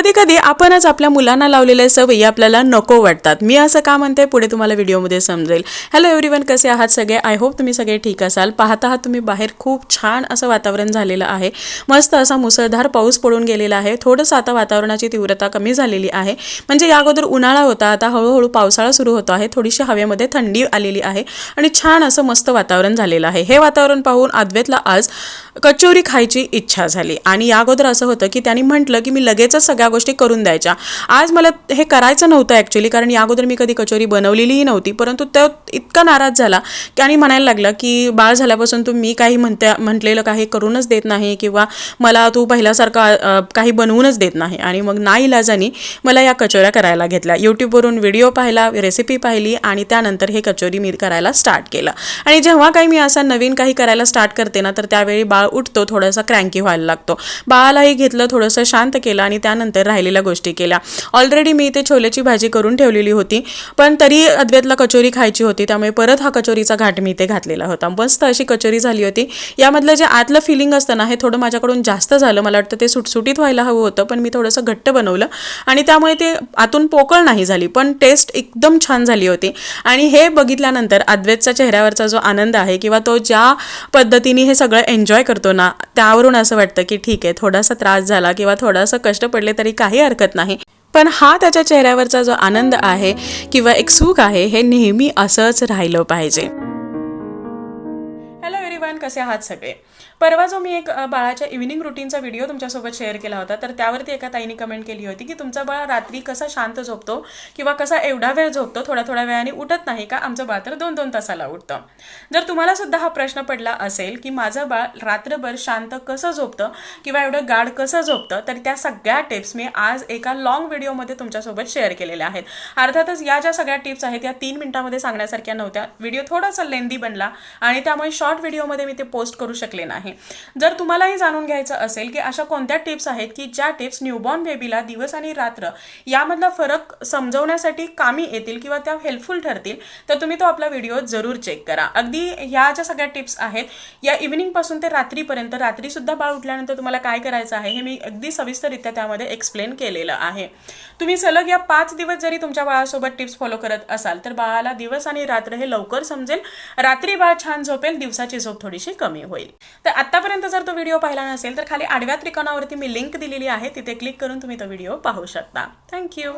कधी कधी आपणच आपल्या मुलांना लावलेल्या सवयी आपल्याला नको वाटतात. मी असं का म्हणते? पुढे तुम्हाला व्हिडिओमध्ये समजेल. हॅलो एव्हरीवन कसे आहात सगळे? आय होप तुम्ही सगळे ठीक असाल. पाहत आहात तुम्ही बाहेर खूप छान असं वातावरण झालेलं आहे. मस्त असा मुसळधार पाऊस पडून गेलेला आहे. थोडंसं आता वातावरणाची तीव्रता कमी झालेली आहे. म्हणजे या अगोदर उन्हाळा होता आता हळूहळू पावसाळा सुरू होतो आहे. थोडीशी हवेमध्ये थंडी आलेली आहे. आणि छान असं मस्त वातावरण झालेलं आहे. हे वातावरण पाहून अद्वैतला आज कचोरी खायची इच्छा झाली. आणि या अगोदर असं होतं की त्यांनी म्हटलं की मी लगेचच सगळ्या गोष्टी करून द्यायच्या. आज मला हे करायचं नव्हतं ॲक्च्युली कारण या अगोदर मी कधी कचोरी बनवलेलीही नव्हती. परंतु तो इतका नाराज झाला की आणि म्हणायला लागला की बाळ झाल्यापासून तू मी काही म्हणत्या म्हटलेलं काही करूनच देत नाही किंवा मला तू पहिल्यासारखं काही बनवूनच देत नाही. आणि मग नाईलाजानी मला या कचोऱ्या करायला घेतल्या. यूट्यूबवरून व्हिडिओ पाहिला रेसिपी पाहिली आणि त्यानंतर हे कचोरी मी करायला स्टार्ट केलं. आणि जेव्हा काही मी असा नवीन काही करायला स्टार्ट करते ना तर त्यावेळी बाळ उठतो थोडासा क्रँकी व्हायला लागतो. बाळालाही घेतलं थोडंसं शांत केलं आणि त्यानंतर राहिलेल्या गोष्टी केल्या. ऑलरेडी मी इथे छोल्याची भाजी करून ठेवलेली होती पण तरी अद्वैतला कचोरी खायची होती त्यामुळे परत हा कचोरीचा घाट मी इथे घातलेला होता. मस्त अशी कचोरी झाली होती. यामधलं जे आतलं फिलिंग असतं ना हे थोडं माझ्याकडून जास्त झालं. मला वाटतं ते सुटसुटीत व्हायला हवं होतं पण मी थोडंसं घट्ट बनवलं आणि त्यामुळे ते आतून पोकळ नाही झाली पण टेस्ट एकदम छान झाली होती. आणि हे बघितल्यानंतर अद्वैतचा चेहऱ्यावरचा जो आनंद आहे किंवा तो ज्या पद्धतीने हे सगळं एन्जॉय करतो ना त्यावरून असं वाटतं की ठीक आहे थोडासा त्रास झाला किंवा थोडासा कष्ट पडले तरी काही हरकत नाही. पण हा त्याच्या चेहऱ्यावरचा जो आनंद आहे किंवा एक सुख आहे हे नेहमी असंच राहिलं पाहिजे. कसे आहात सगळे? परवा जो मी एक बाळाच्या इव्हिनिंग रुटीनचा व्हिडिओ तुमच्यासोबत शेअर केला होता तर त्यावरती एका ताईने कमेंट केली होती की तुमचा बाळ रात्री कसा शांत झोपतो किंवा कसा एवढा वेळ झोपतो थोड्या थोड्या वेळाने उठत नाही का? आमचं बाळ तर दोन दोन तासाला उठतं. जर तुम्हाला सुद्धा हा प्रश्न पडला असेल की माझं बाळ रात्रभर शांत कसं झोपतं किंवा एवढं गाढ कसं झोपतं? तर त्या सगळ्या टिप्स मी आज एका लॉंग व्हिडिओमध्ये तुमच्यासोबत शेअर केलेल्या आहेत. अर्थातच या ज्या सगळ्या टिप्स आहेत या तीन मिनिटामध्ये सांगण्यासारख्या नव्हत्या. व्हिडिओ थोडासा लेंदी बनला आणि त्यामुळे शॉर्ट व्हिडिओमध्ये मी ते पोस्ट करू शकले नाही. जर तुम्हालाही जाणून घ्यायचं असेल की अशा कोणत्या टिप्स आहेत की ज्या टिप्स न्यूबॉर्न बेबीला दिवस आणि रात्र यामधला फरक समजवण्यासाठी कामी येतील किंवा त्या हेल्पफुल ठरतील तर तुम्ही तो आपला व्हिडिओ जरूर चेक करा. अगदी ह्या ज्या सगळ्या टिप्स आहेत या इव्हिनिंगपासून ते रात्रीपर्यंत रात्रीसुद्धा बाळ उठल्यानंतर तुम्हाला काय करायचं आहे हे मी अगदी सविस्तररित्या त्यामध्ये एक्सप्लेन केलेलं आहे. तुम्ही सलग या पाच दिवस जरी तुमच्या बाळासोबत टिप्स फॉलो करत असाल तर बाळाला दिवस आणि रात्र हे लवकर समजेल. रात्री बाळ छान झोपेल दिवसाची झोप थोडी थोडीशी कमी होईल. तर आतापर्यंत जर तो व्हिडिओ पाहिला नसेल तर खाली आडव्या त्रिकोणावरती मी लिंक दिलेली आहे तिथे क्लिक करून तुम्ही तो व्हिडिओ पाहू शकता. थँक्यू